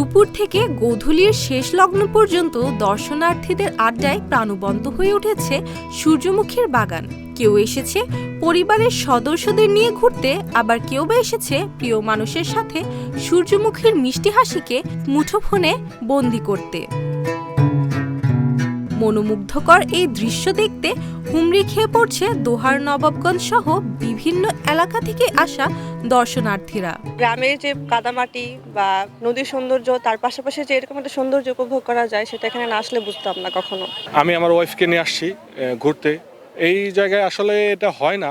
দুপুর থেকে গোধূলির শেষ লগ্ন পর্যন্ত দর্শনার্থীদের আড্ডায় প্রাণবন্ত হয়ে উঠেছে সূর্যমুখীর বাগান। কেউ এসেছে পরিবারের সদস্যদের নিয়ে ঘুরতে, আবার কেউ বা এসেছে প্রিয় মানুষের সাথে সূর্যমুখীর মিষ্টি হাসিকে মুঠোফোনে বন্দি করতে। মনোমুগ্ধকর এই দৃশ্য দেখতে হুমড়ি খেয়ে পড়ছে দোহার নবাবগঞ্জ সহ বিভিন্ন এলাকা থেকে আসা দর্শনার্থীরা। গ্রামের যে কাদামাটি বা নদীর সৌন্দর্য তার পাশাপাশি যে এরকম একটা সৌন্দর্য উপভোগ করা যায় সেটা এখানে না আসলে বুঝতাম না কখনো। আমি আমার ওয়াইফকে নিয়ে আসছি ঘুরতে। এই জায়গায় আসলে এটা হয় না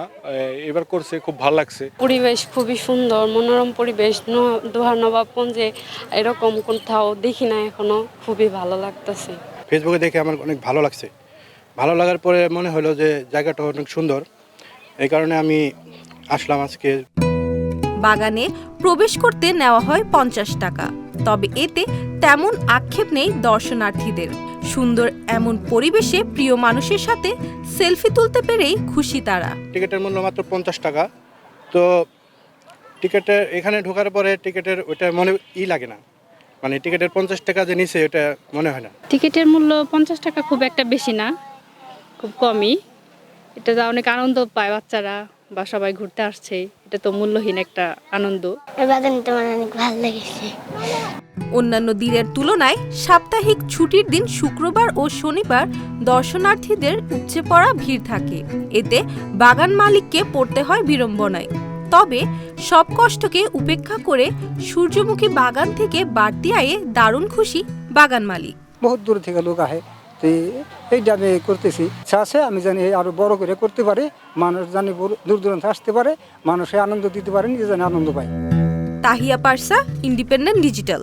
এবার করছে খুব ভালো লাগছে। পরিবেশ খুবই সুন্দর মনোরম পরিবেশ। ন- দোহার নবাবগঞ্জে এরকম কোথাও দেখি না এখনও খুবই ভালো লাগতেছে। ফেসবুকে দেখে আমার অনেক ভালো লাগছে। ভালো লাগার পরে মনে হলো যে জায়গাটা অনেক সুন্দর। এই কারণে আমি আসলাম আজকে। বাগানে প্রবেশ করতে নেওয়া হয় পঞ্চাশ টাকা। তবে এতে তেমন আক্ষেপ নেই দর্শনার্থীদের। সুন্দর এমন পরিবেশে প্রিয় মানুষের সাথে সেলফি তুলতে পেরেই খুশি তারা। টিকিটের মূল্য মাত্র পঞ্চাশ টাকা। তো টিকিটের এখানে ঢোকার পরে টিকিটের ওইটা মনে ই লাগে না। মানে টিকিটের পঞ্চাশ টাকা যে নিচে ওটা মনে হয় না। টিকিটের মূল্য পঞ্চাশ টাকা খুব একটা বেশি না খুব কমই। এটা যা অনেক আনন্দ পায় বাচ্চারা বা সবাই ঘুরতে আসছে এটা তো মূল্যহীন একটা আনন্দ। আমার অনেক ভালো লেগেছে। অন্যান্য দিনের তুলনায় সাপ্তাহিক ছুটির দিন শুক্রবার ও শনিবার দর্শনার্থীদের উপচে পড়া ভিড় থাকে। এতে বাগান মালিককে পড়তে হয় বিড়ম্বনায়। তবে সব কষ্টকে উপেক্ষা করে সূর্যমুখী বাগান থেকে বাড়তি আয়ে দারুণ খুশি বাগান মালিক। বহুত দূর থেকে লোক আহে তো এইটা আমি করতেছি। ইচ্ছা আছে আমি জানি আরও বড় করে করতে পারি মানুষ জানি দূর দূরান্ত আসতে পারে মানুষে আনন্দ দিতে পারে নিজে জানি আনন্দ পায়। Tahiya পারসা independent digital